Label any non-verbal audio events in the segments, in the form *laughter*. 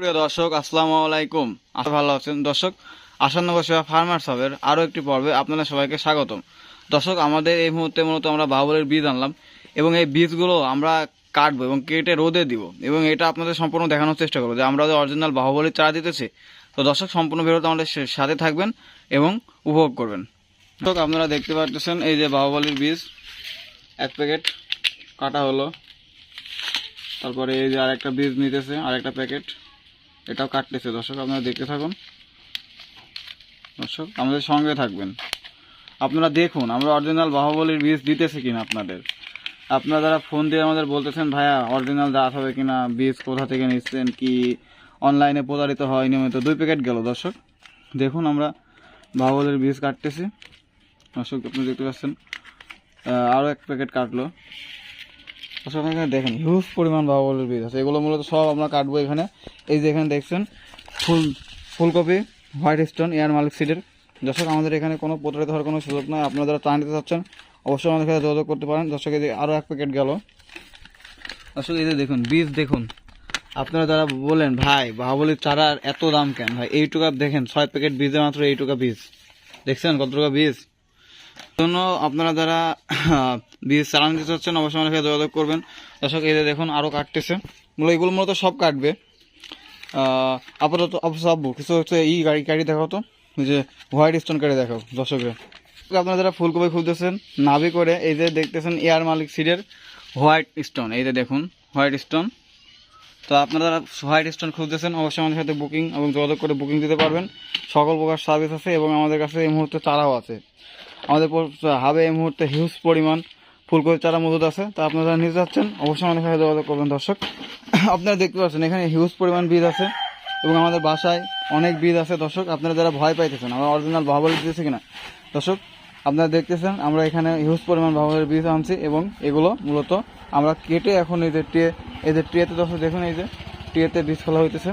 প্রিয় দর্শক, আসসালামু আলাইকুম। আশা ভালো আছেন। দর্শক আসানগর সেবা ফার্মার্স হবের আরও একটি পর্বে আপনাদের সবাইকে স্বাগতম। দর্শক, আমাদের এই মুহূর্তে মূলত আমরা বাহুবলের বীজ আনলাম এবং এই বীজগুলো আমরা কাটবো এবং কেটে রোদে দিব এবং এটা আপনাদের সম্পূর্ণ দেখানোর চেষ্টা করব যে আমরা যে অরিজিনাল বাহুবলীর চারা দিতেছি, তো দর্শক, সম্পূর্ণ ভিডিওতে আমাদের সাথে থাকবেন এবং উপভোগ করবেন। দর্শক, আপনারা দেখতে পাচ্ছেন এই যে বাহুবলীর বীজ, এক প্যাকেট কাটা হলো। তারপরে এই যে আরেকটা বীজ নিতেছে, আরেকটা প্যাকেট। এটাও কাটতেছে। দর্শক, আপনারা দেখতে থাকুন। দর্শক, আমাদের সঙ্গে থাকবেন। আপনারা দেখুন, আমরা অরিজিনাল বাহুবলীর বীজ দিতেছি কিনা আপনাদের। আপনারা যারা ফোন দিয়ে আমাদের বলতেছেন, ভাইয়া অরিজিনাল দাঁত হবে কিনা? বীজ কোথা থেকে নিচ্ছেন? কি অনলাইনে প্রতারিত হয়? নিয়মিত দুই প্যাকেট গেল, দর্শক। দেখুন, আমরা বাহুবলীর বীজ কাটতেছি। দর্শক, আপনি দেখতে পাচ্ছেন আরও এক প্যাকেট কাটলো। দর্শক এখানে দেখেন হিউজ পরিমাণ বাহুবলের বীজ আছে। এগুলো মূলত সব আমরা কাটবো এখানে। এই যে এখানে দেখছেন, ফুল, ফুলকপি হোয়াইট স্টোন এয়ার মালিক সিডের দর্শক, আমাদের এখানে কোনো প্রতারিত হওয়ার কোনো সুযোগ নাই। আপনারা যারা চা নিতে চাচ্ছেন, অবশ্যই আমাদের সাথে যোগাযোগ করতে পারেন। দর্শক, এই আরও এক প্যাকেট গেল। দর্শক, এই যে দেখুন, বীজ দেখুন। আপনারা যারা বলেন ভাই, বাহুবলির চারার এত দাম কেন? ভাই, এইটুকা দেখেন, ছয় প্যাকেট বীজে মাত্র এইটুকা বীজ। দেখছেন কত টাকা বীজ? জন্য আপনারা যারা বীজ চালান দিতে চাচ্ছেন, অবশ্যই আমাদের সাথে যোগাযোগ করবেন। দর্শক, এই দেখুন আরও কাটতেছে। মূলত এগুলো মূলত সব কাটবে। আপাতত আব্বু কিছু হচ্ছে ই গাড়ি গাড়ি দেখাও তো। যে হোয়াইট স্টোন কাড়ি দেখাও, দর্শকের। আপনারা যারা ফুলকপি খুঁজতেছেন, নাভি করে, এই যে দেখতেছেন এয়ার মালিক সিডের হোয়াইট স্টোন। এই যে দেখুন, হোয়াইট স্টোন। তো আপনারা হোয়াইট স্টোন খুঁজতেছেন, অবশ্যই আমাদের সাথে বুকিং এবং যোগাযোগ করে বুকিং দিতে পারবেন। সকল প্রকার সার্ভিস আছে এবং আমাদের কাছে এই মুহূর্তে চারাও আছে। আমাদের হাবে এই মুহূর্তে হিউজ পরিমাণ ফুলকপি চারা মজুদ আছে। তা আপনারা নিতে যাচ্ছেন, অবশ্যই আমাদের সাথে যোগাযোগ করবেন, দর্শক। *clears throat* আপনারা দেখতে পাচ্ছেন, এখানে হিউজ পরিমাণ বীজ আছে এবং আমাদের বাসায় অনেক বীজ আছে। দর্শক, আপনারা যারা ভয় পাইতেছেন, আমরা অরিজিনাল বাহুবলী দিতেছি কিনা? দর্শক, আপনারা দেখতেছেন, আমরা এখানে হিউজ পরিমাণ বাহুবলীর বীজ আনছি এবং এগুলো মূলত আমরা কেটে এখন এই যে ট্রে, এই যে ট্রেতে দর্শক দেখুন, এই যে ট্রেতে বীজ ফেলা হইতেছে।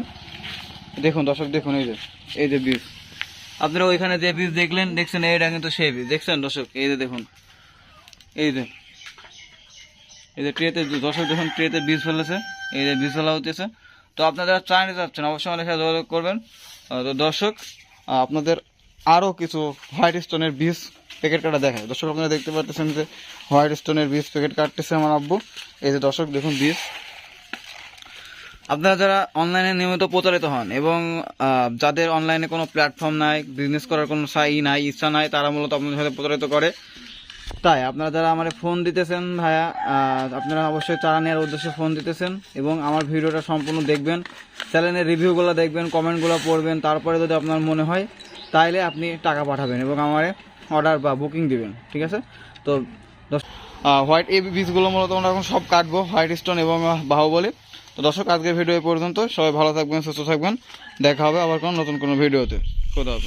দেখুন, দর্শক, দেখুন, এই যে এই যে বীজ। আপনারা ওইখানে যে বীজ দেখলেন, দেখছেন এইটা কিন্তু সেই বীজ দেখছেন দর্শক? এই যে দেখুন। এই যে। এই যে ট্রেতে দর্শক দেখুন, ট্রেতে বীজ ফেলেছে। এই যে বীজ ফেলা হতেছে তো আপনারা চা নিতে যাচ্ছেন অবশ্যই আমাদের সাথে যোগাযোগ করবেন। তো দর্শক আপনাদের আরও কিছু হোয়াইট স্টোনের বীজ প্যাকেট কাটা দেখায়। দর্শক, আপনারা দেখতে পাচ্ছেন যে হোয়াইট স্টোনের বীজ প্যাকেট কাটতেছে আমার আব্বু। এই যে দর্শক, দেখুন বীজ আপনারা যারা অনলাইনে নিয়মিত প্রতারিত হন এবং যাদের অনলাইনে কোনো প্ল্যাটফর্ম নাই বিজনেস করার কোনো সাই নাই, ইচ্ছা নাই, তারা মূলত আপনাদের সাথে প্রতারিত করে। তাই, আপনারা যারা আমার ফোন দিতেছেন ভাইয়া আপনারা অবশ্যই চারা নেওয়ার উদ্দেশ্যে ফোন দিতেছেন এবং আমার ভিডিওটা সম্পূর্ণ দেখবেন চ্যানেলের রিভিউগুলো দেখবেন কমেন্টগুলো পড়বেন, তারপরে যদি আপনার মনে হয়, তাইলে আপনি টাকা পাঠাবেন এবং আমারে অর্ডার বা বুকিং দিবেন, ঠিক আছে? তো হোয়াইট এই বীজগুলো মূলত আমরা এখন সব কাটবো হোয়াইট স্টোন এবং বাহু বাহুবলী। তো দর্শক, আজকের ভিডিও পর্যন্ত সবাই ভালো থাকবেন, সুস্থ থাকবেন। দেখা হবে আবার কোনো নতুন কোনো ভিডিওতে। হাফেজ।